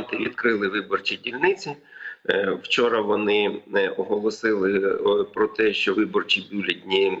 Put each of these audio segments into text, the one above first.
окупанти відкрили виборчі дільниці. Е, Вчора вони е, оголосили е, про те, що виборчі бюлетні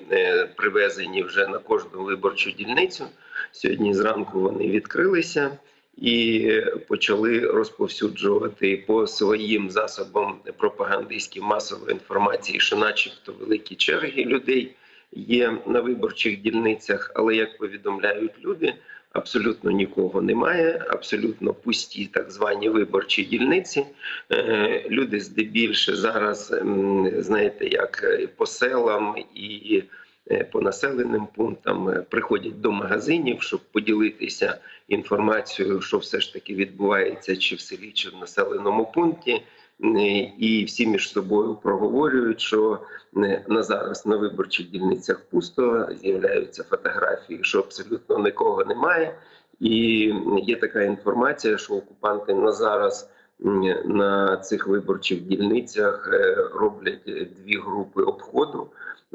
привезені вже на кожну виборчу дільницю. Сьогодні зранку вони відкрилися і почали розповсюджувати по своїм засобам пропагандистської масової інформації, що, начебто, великі черги людей є на виборчих дільницях, але як повідомляють люди. Абсолютно нікого немає, абсолютно пусті так звані виборчі дільниці. Е, Люди здебільше зараз, знаєте, як по селам і е, по населеним пунктам е, приходять до магазинів, щоб поділитися інформацією, що все ж таки відбувається чи в селі, чи в населеному пункті. І всі між собою проговорюють, що на зараз на виборчих дільницях пусто з'являються фотографії, що абсолютно нікого немає. І є така інформація, що окупанти на зараз на цих виборчих дільницях е, роблять дві групи обходу.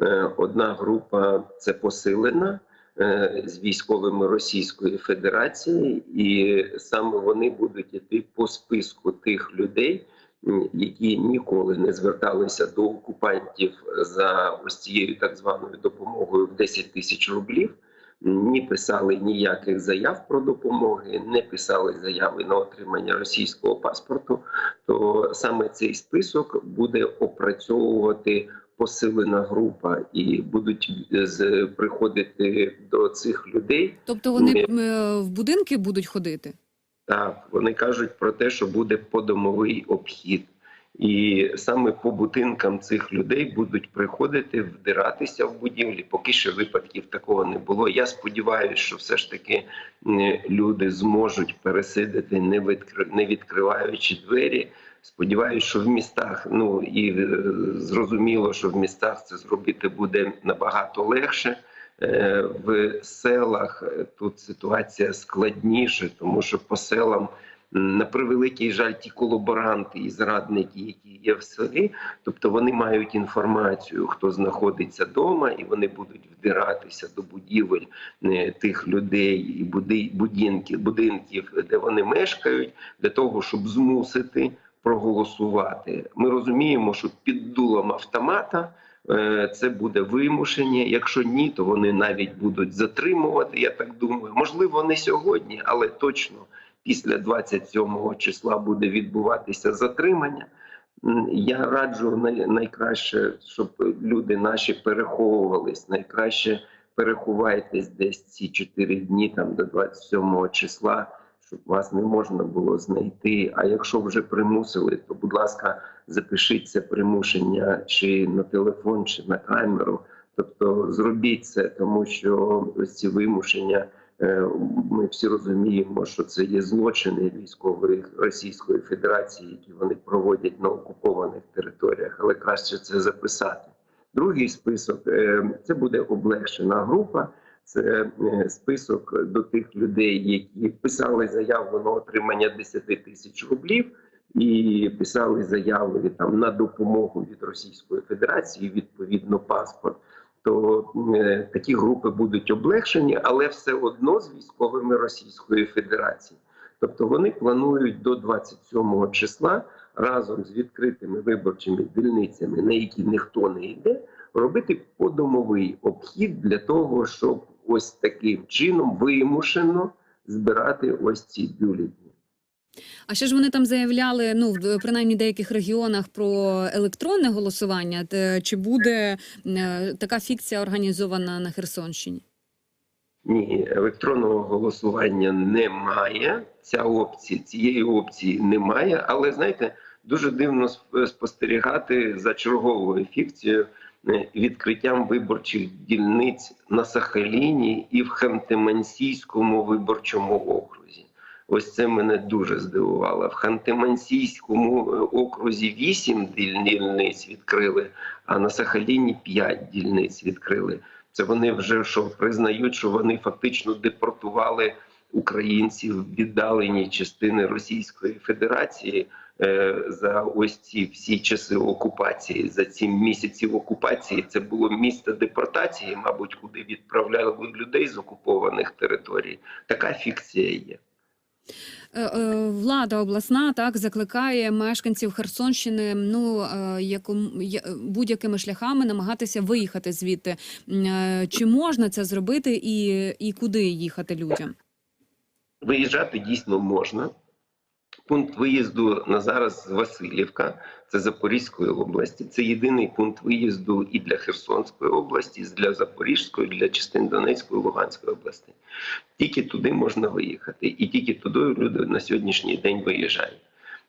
Е, Одна група це посилена е, з військовими Російської Федерації, і саме вони будуть йти по списку тих людей, які ніколи не зверталися до окупантів за ось цією так званою допомогою в 10 тисяч рублів. Не писали ніяких заяв про допомоги, не писали заяви на отримання російського паспорту. То саме цей список буде опрацьовувати посилена група, і будуть е, з приходити до цих людей. Тобто вони е, в будинки будуть ходити? Так, вони кажуть про те, що буде подомовий обхід. І саме по будинкам цих людей будуть приходити вдиратися в будівлі. Поки що випадків такого не було. Я сподіваюся, що все ж таки люди зможуть пересидити, не відкри... відкриваючи двері. Сподіваюся, що в містах, ну і е, зрозуміло, що в містах це зробити буде набагато легше. Е, В селах е, тут ситуація складніша, тому що по селам на превеликий жаль, ті колаборанти і зрадники, які є в селі, тобто вони мають інформацію, хто знаходиться вдома, і вони будуть вдиратися до будівель е, тих людей і будинків, будинків, де вони мешкають, для того, щоб змусити проголосувати. Ми розуміємо, що під дулом автомата. Е, Це буде вимушення. Якщо ні, то вони навіть будуть затримувати. Я так думаю. Можливо, не сьогодні, але точно після 27 числа буде відбуватися затримання. Я раджу най- найкраще, щоб люди наші переховувались. Найкраще переховайтесь десь ці 4 дні, там до 27 числа, щоб вас не можна було знайти. А якщо вже примусили, то будь ласка, запишіть це примушення чи на телефон, чи на камеру. Тобто зробіть це, тому що ось ці вимушення. е, Ми всі розуміємо, що це є злочини військової Російської Федерації, які вони проводять на окупованих територіях, але краще це записати. Другий список е, це буде облегшена група. Це е, список до тих людей, які писали заяву на отримання 10 тисяч рублів, і писали заяви там на допомогу від Російської Федерації, відповідно, паспорт. То е, такі групи будуть облегшені, але все одно з військовими Російської Федерації. Тобто вони планують до 27 числа разом з відкритими виборчими дільницями, на які ніхто не йде, робити подомовий обхід для того, щоб ось таким чином вимушено збирати ось ці бюлетні. А ще ж вони там заявляли, ну в принаймні деяких регіонах про електронне голосування. Чи буде е, така фікція організована на Херсонщині? Ні, електронного голосування немає. Ця опція цієї опції немає. Але знаєте, дуже дивно спостерігати за черговою фікцією відкриттям виборчих дільниць на Сахаліні і в Ханти-Мансійському виборчому окрузі. Ось це мене дуже здивувало. В Ханти-Мансійському е, окрузі 8 дільниць відкрили, а на Сахаліні 5 дільниць відкрили. Це вони вже що признають, що вони фактично депортували українців віддалені частини Російської Федерації е, за ось ці всі часи окупації, за ці місяці окупації. Це було місце депортації, мабуть, куди відправляли людей з окупованих територій. Така фікція є. Е, е, Влада обласна так закликає мешканців Херсонщини ну будь-якими шляхами намагатися виїхати звідти. Чи можна це зробити, і, і куди їхати людям? Виїжджати дійсно можна. Пункт виїзду на зараз Васильівка, це Запорізької області. Це єдиний пункт виїзду і для Херсонської області, і для Запорізької, і для частин Донецької, Луганської області. Тільки туди можна виїхати, і тільки туди люди на сьогоднішній день виїжджають.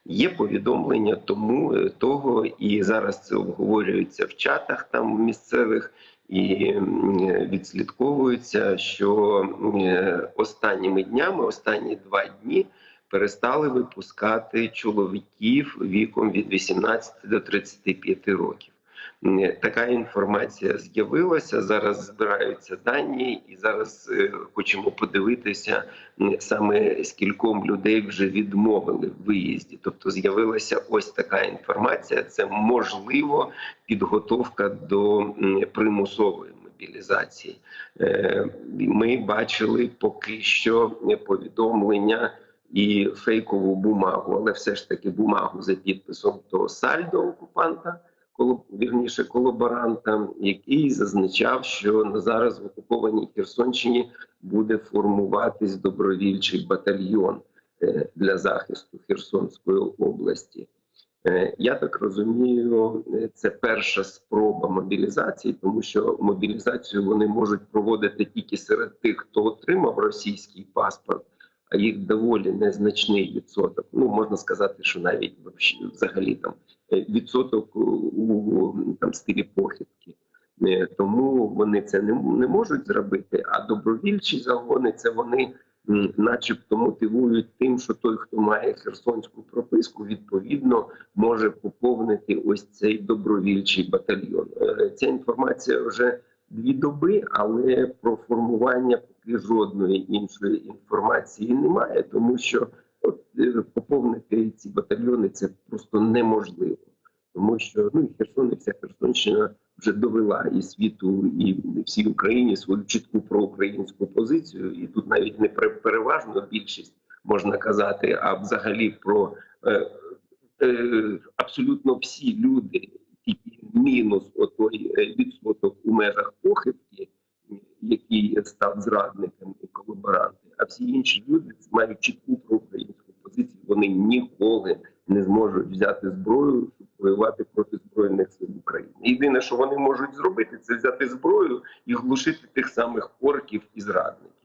Є повідомлення тому е, того, і зараз це обговорюється в чатах там місцевих і відслідковується, що останніми днями, останні два дні перестали випускати чоловіків віком від 18 до 35 років. Така інформація з'явилася. Зараз збираються дані, і зараз е, хочемо подивитися саме скільком людей вже відмовили в виїзді. Тобто з'явилася ось така інформація. Це можливо підготовка до примусової мобілізації. Е, Ми бачили поки що повідомлення і фейкову бумагу, але все ж таки бумагу за підписом того сальдо окупанта, вірніше колаборанта, який зазначав, що на зараз в окупованій Херсонщині буде формуватись добровільчий батальйон е, для захисту Херсонської області. Е, Я так розумію, е, це перша спроба мобілізації, тому що мобілізацію вони можуть проводити тільки серед тих, хто отримав російський паспорт, їх доволі незначний відсоток. Ну можна сказати, що навіть взагалі там е, відсоток у- там стилі похідки. Е, Тому вони це не, не можуть зробити. А добровільчі загони це вони начебто мотивують тим, що той, хто має херсонську прописку, відповідно може поповнити ось цей добровільчий батальйон. Е, Ця інформація вже дві доби, але про формування жодної іншої інформації немає, тому що от, е, поповнити ці батальйони це просто неможливо, тому що ну і Херсон, і вся Херсонщина вже довела і світу, і всій Україні свою чітку проукраїнську позицію, і тут навіть не пере- переважно більшість можна казати, а взагалі про е, е, абсолютно всі люди, тільки мінус отой е, відсоток у межах похибки, який став зрадником і колаборантом, а всі інші люди мають чітку проукраїнську позицію. Вони ніколи не зможуть взяти зброю, щоб воювати проти збройних сил України. Єдине, що вони можуть зробити, це взяти зброю і глушити тих самих орків і зрадників.